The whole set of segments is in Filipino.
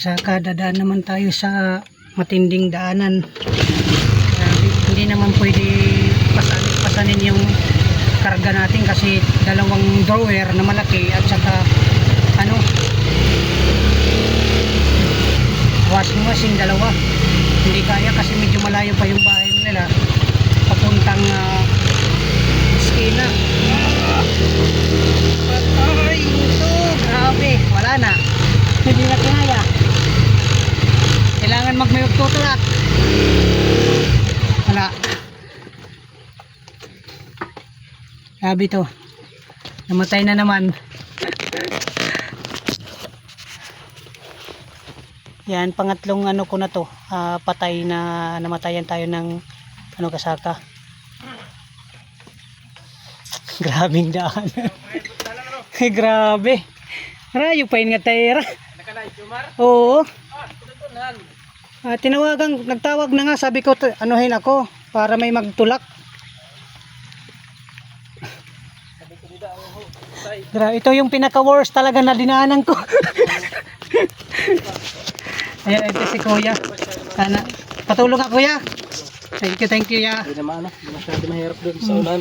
Sa kadadaan naman tayo sa matinding daanan. Grabe, hindi naman pwede pasanin, pasanin yung karga natin kasi dalawang drawer na malaki at saka ano washing machine dalawa. Hindi kaya kasi medyo malayo pa yung bahay nila. Papuntang uh, skina ay ito grabe. Wala na. Hindi na kaya kailangan magmayog tutulak wala. Grabe to. Namatay na naman. Yan pangatlong ano ko na to. Ah, patay na namatayan tayo ng ano kasaka. Grabing daan. Grabe. Rayo pa nga tayera. Oo Ah, tinawagan nagtawag na nga sabi ko anuhin ako para may magtulak Gra ito yung pinaka worst talaga na dinaanan ko Ayan, ito si Kuya. Sana, patulong ka Kuya. Thank you, thank you ya. Hindi naman ano, hindi masyado mahirap doon sa ulan.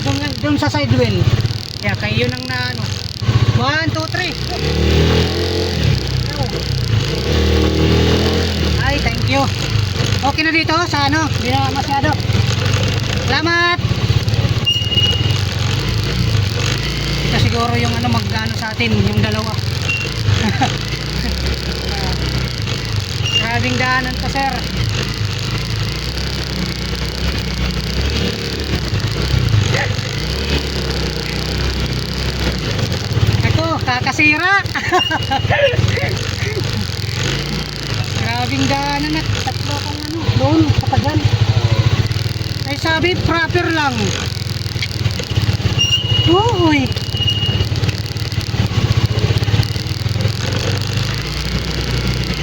Doon, doon sa side wheel. Kaya kayo nang na ano. One, two, three. Ay, thank you. Okay na dito sa ano, hindi na masyado. Salamat. Ito siguro yung ano mag-ano sa atin, yung dalawa. Grabing daanan to, sir. Ito, kakasira. Grabing daanan at tatlo kang ano, doon, katagan. Ay sabi, proper lang. Uy.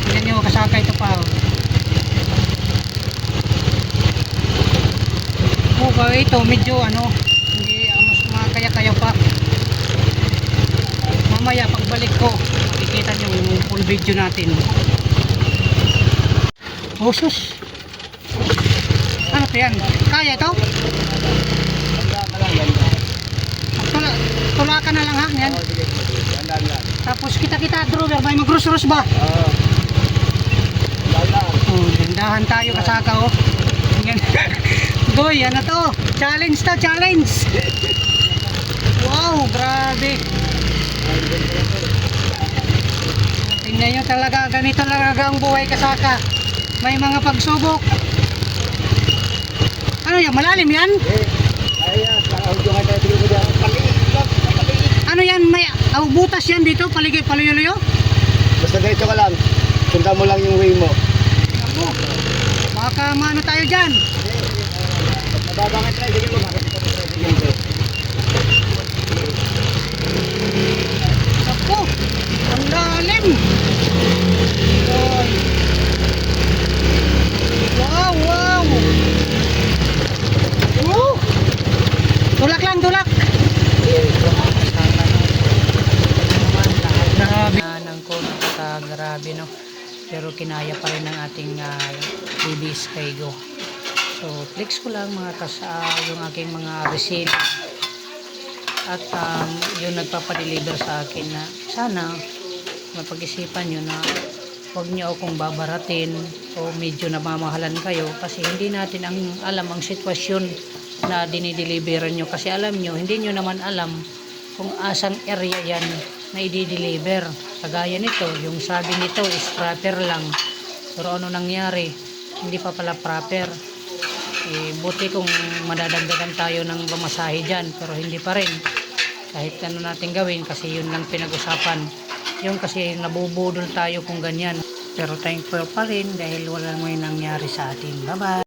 Tingnan nyo, kasaka ito pa. oh. Okay, ito medyo ano, hindi mas makakaya-kaya pa. Mamaya pagbalik ko, makikita nyo yung full video natin. Oh, sus. Ano to yan? Kaya ito? Tula, tulakan na lang ha, yan. Tapos kita-kita, Drover, may mag-rus-rus ba? Oh, dandahan tayo kasaka oh. Yan. Goy, ano to? Challenge to, challenge. Wow, grabe. Tingnan nyo talaga, ganito talaga ang buhay kasaka. May mga pagsubok. Ano yan, malalim yan? Ano yan, may oh, butas yan dito, paligay, paluyo-luyo? Basta diretso ka lang. Sundan mo lang yung way mo. Ako, baka maano tayo dyan. Ito try, bigyan mo. Ako, ang lalim. Ay. Wow, wow. Woo. Tulak lang, tulak. Nang ko napaka grabe no. Pero kinaya pa rin ng ating uh, TV Skygo. So, flex ko lang mga kas ah, yung aking mga receipt at um, yung nagpapadeliver sa akin na sana mapag-isipan nyo na huwag nyo akong babaratin o medyo namamahalan kayo kasi hindi natin ang alam ang sitwasyon na dinideliveran nyo kasi alam nyo, hindi nyo naman alam kung asang area yan na i-deliver kagaya nito, yung sabi nito is proper lang. Pero ano nangyari? Hindi pa pala proper. Eh, buti kung madadagdagan tayo ng pamasahe dyan pero hindi pa rin. Kahit ano natin gawin kasi yun lang pinag-usapan. Yung kasi nabubudol tayo kung ganyan. Pero thankful pa rin dahil wala may nangyari sa atin. Bye bye